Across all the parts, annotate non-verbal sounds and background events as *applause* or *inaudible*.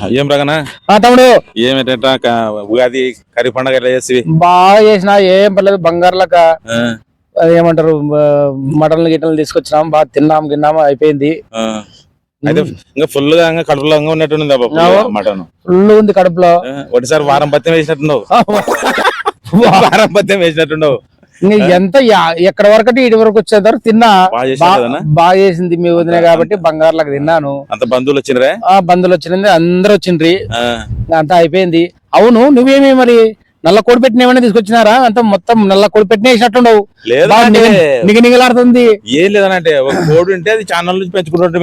*laughs* ఏం రగనా? ఆ తమ్ముడు. ఏమిట ఉగాది కర్రీ పండగ ఎట్లా చేసి బాగా చేసిన ఏం పర్లేదు బంగారులక ఏమంటారు మటన్లు గిట్టలు తీసుకొచ్చినాం బాగా తిన్నాం గిన్నాం అయిపోయింది. అయితే ఇంకా ఫుల్గా కడుపులో ఉన్నట్టుంది. మటన్. ఫుల్ ఉంది కడుపులో. ఒకటిసారి వారం పత్యం వేసినట్టున్నావు. వారం పత్యం వేసినట్టున్నావు. ఎంత ఎక్కడ వరకు ఇటు వరకు వచ్చేదారు తిన్నా బాగా చేసింది మీ వదిన కాబట్టి బంగారులకు తిన్నాను. అంత బంధువులు వచ్చినరే ఆ బంధువులు వచ్చింది అందరు వచ్చిండ్రి. అంతా అయిపోయింది. అవును నువ్వేమి మరి నల్ల కోడి పెట్టిన ఏమైనా తీసుకొచ్చినారా? అంత మొత్తం నల్ల కోడి పెట్టిన వేసినట్టుండవు నిగనిగలాడుతుంది. ఏం లేదనంటే ఒక కోడి ఉంటే అది ఛానల్ నుంచి పెంచుకుంటుంటే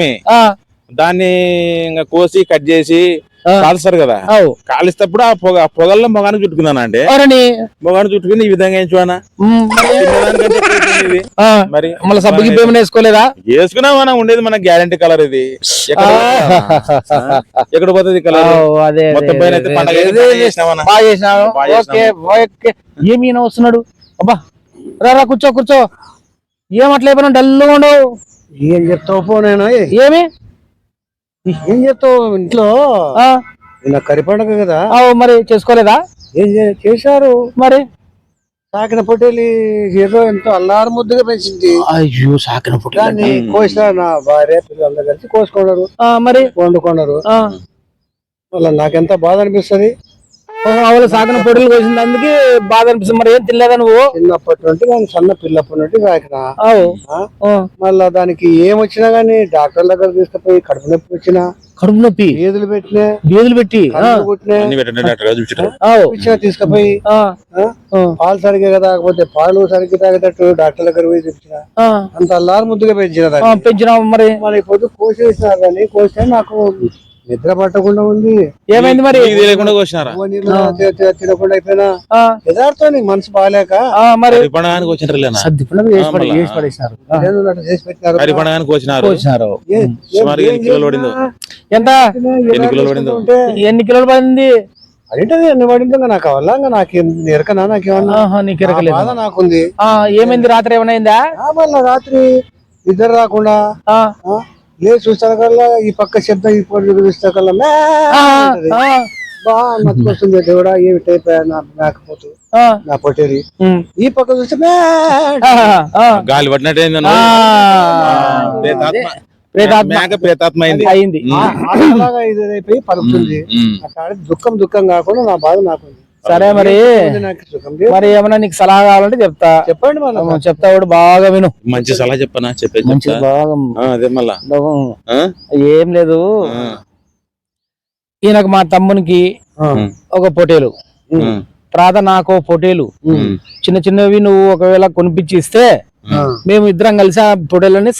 దాన్ని ఇంకా కోసి కట్ చేసి. కాలుస్తారు కదా. కాలిస్తప్పుడు ఆ పొగ పొగల్లో మొగానికి చుట్టుకున్నాను అంటే? ఎవరని? మొగానికి చుట్టుకుంది ఈ విధంగా ఏం మరి? మళ్ళీ సబ్బు గిబ్బు ఏమైనా వేసుకోలేదా? వేసుకున్నా మనం ఉండేది మన గ్యారంటీ కలర్ ఇది. ఎక్కడ పోతుందా? కలర్ అవు, అదే అదే, మొత్తం పైన ఏమి వస్తున్నాడు అబ్బా రా రా కూర్చో కూర్చో. ఏం అట్లా అయిపోయినా డల్గా ఉండవు? ఏం చెప్తావు? పో నేను ఏమి? ఏం చెప్తావు ఇంట్లో? నిన్న కరి పండగ కదా. అవు మరి చేసుకోలేదా? ఏం చేశారు? మరి? సాకిన పొట్టేలి ఏదో ఎంతో అల్లారు ముద్దుగా పెంచింది. అయ్యో సాకిన పుట్ట దాన్ని కోసిన నా భార్య పిల్లలందరూ కలిసి కోసుకున్నారు. మరి? వండుకున్నారు. మళ్ళీ నాకెంత బాధ అనిపిస్తుంది? ఆవులు సాకిన పొడులు కోసింది అందుకే బాధ అనిపిస్తుంది. మరి ఏం తినలేదా నువ్వు? చిన్నప్పటి నుండి నేను సన్న పిల్లప్పటి నుండి సాకిన మళ్ళా దానికి ఏం వచ్చినా గానీ డాక్టర్ దగ్గర తీసుకుపోయి కడుపు నొప్పి వచ్చినా కడుపు నొప్పి? ఏదులు పెట్టినా బీదులు పెట్టి? కొట్టినా తీసుకుపోయి పాలు సరిగ్గా కాకపోతే పాలు సరిగ్గా తాగేటట్టు డాక్టర్ దగ్గర పోయి తెచ్చిన అంత అల్లారు ముద్దుగా పెంచిన పెంచినావు మరి? మళ్ళీ పొద్దు కోసేసినారు కానీ కోస్తే నాకు నిద్ర పట్టకుండా ఉంది. ఏమైంది మరి? తెలియకుండా తినకుండా అయిపోయినా? మనసు బాగాలేక ఆ, మరి పండగానికి వచ్చినారు వచ్చినారు ఎన్ని కిలోలు పడిందో? చేసినా ఎంత? ఎన్ని కిలోలు పడిందో? ఉంటే ఎన్ని కిలోలు పడింది? అదేంటది ఎన్ని పడిందో నాకు అవ్వాలా ఇంకా నాకు ఎరకనా నాకేమన్నా ఆహా, నీకు ఎరకలేదు? నాకుంది. ఆ, ఏమైంది? రాత్రి ఏమైనా రాత్రి నిద్ర రాకుండా ఆ, ఆ, లేదు చూస్తా కల్లా ఈ పక్క శబ్దం ఈ పొడి చూస్తా కల్లా మే ఆ, అంటది. ఆ, బాగా నచ్చుకొస్తుంది దేవుడా ఏమి టైప్ నా మేకపోతు ఆ, నా పొట్టేది. ఈ పక్క చూస్తే గాలి పట్టినట్టు ఆ, ప్రేతాత్మ. ప్రేతాత్మ. మేక ప్రేతాత్మ అయింది. పలుకుతుంది. దుఃఖం దుఃఖం కాకుండా నా బాధ నాకుంది. సరే మరి. మరి ఏమైనా నీకు సలహా కావాలంటే చెప్తా. చెప్పండి మన చెప్తా కూడా బాగా విను. మంచి సలహా చెప్పనా? చెప్పే మంచి బాగా. ఆ, అదే మళ్ళా. ఆ? ఏం లేదు. ఈయనకు మా తమ్మునికి. ఒక పొటేలు. తర్వాత నాకు పొటేలు. చిన్న చిన్నవి నువ్వు ఒకవేళ కొనిపించి ఇస్తే మేము ఇద్దరం కలిసి ఆ పొటేలని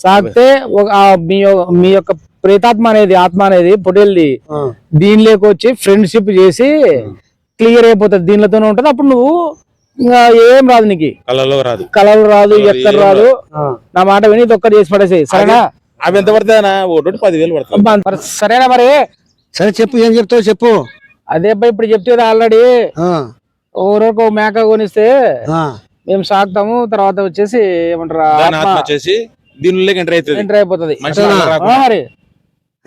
సాగితే ఒక ఆ మీ యొ- మీ యొక్క ప్రేతాత్మ అనేది ఆత్మ అనేది పొటేల్ది. దీనిలోకి వచ్చి ఫ్రెండ్షిప్ చేసి క్లియర్ అయిపోతుంది. దీనిలోతోనే ఉంటుంది. అప్పుడు నువ్వు ఇంకా ఏం రాదు నీకు. కళ్ళలో రాదు. కలర్ రాదు ఎక్కడ రాదు. నా మాట విని ఒక్కటి చేసి పడేసేయి. సరేనా? అవి ఎంత పదివేలు పడుతుంది మరి సరేనా మరి? సరే చెప్పు. ఏం చెప్తావు చెప్పు. అదే ఇప్పుడు చెప్తే కదా ఆల్రెడీ. ఆ, ఓరొక మేక కొనిస్తే ఆ. మేము సాకుతాము తర్వాత వచ్చేసి ఏమంటారు దాని ఆత్మ వచ్చేసి దీనిలోకి ఎంటర్ అవుతుంది. ఎంటర్ అయిపోతుంది. మరి.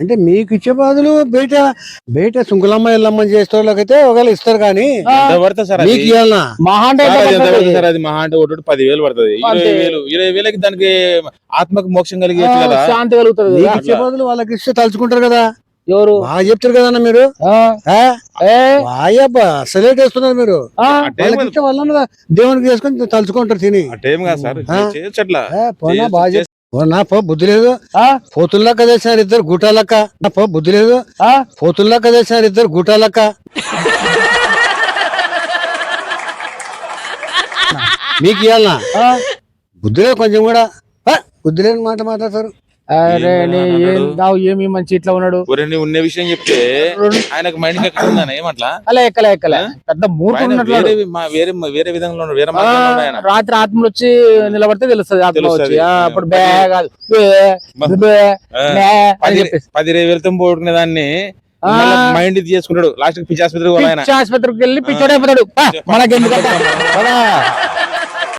అంటే మీకు ఇచ్చే బదులు బయట బయట సుంకులమ్మ ఎల్లమ్మ చేసే వాళ్ళకైతే ఒకవేళ ఇస్తారు కానీ? మీకు ఇవ్వాలనా మహా అది అంటే ఒకటి పదివేలు పడుతుంది. ఇరవై. వేలు. ఇరవై వేలకి దానికి ఆత్మకు మోక్షం కదా? శాంతి కలుగుతుంది. ఇచ్చే బదులు వాళ్ళకి ఇస్తే తలుచుకుంటారు కదా? ఎవరు? బాగా చెప్తారు కదా మీరు? ఆ, ఆ? ఏ, వాయబ్బా అసలేట్ వేస్తున్నారు మీరు. వాళ్ళని దేవునికి చేసుకొని తలుచుకుంటారు తిని. ఆ టైం కాదు సార్. పోనా పో బుద్ధి లేదు. ఆ, పోతుల్లాక చేసినారు ఇద్దరు గుటాలక్క నా పో బుద్ధి లేదు. ఆ, పోతుల్లాక చేసినారు ఇద్దరు గుటాలక్క *laughs* మీకు ఇవ్వాలనా. బుద్ధి లేదు కొంచెం కూడా. ఆ, బుద్ధి లేని మాట మాట్లాడతారు. అరే దావు ఏమి మంచి ఇట్లా ఉన్నాడు ఉన్న విషయం చెప్తే ఆయనకు మైండ్ ఎక్కడ ఉందని ఏమట్లా అలా ఎక్కలే ఎక్కలే పెద్ద మూర్ఖుడు వేరే వేరే విధంగా వేరే రాత్రి ఆత్మలు వచ్చి నిలబడితే తెలుస్తుంది ఆత్మ. వచ్చి అప్పుడు బే కాదు పది ఇరవై వేలతో పోగొట్టుకునే దాన్ని. మైండ్ ఇది చేసుకుంటాడు లాస్ట్ పిచ్చి ఆసుపత్రికి ఆసుపత్రికి వెళ్ళి పిచ్చోడైపోతాడు పద.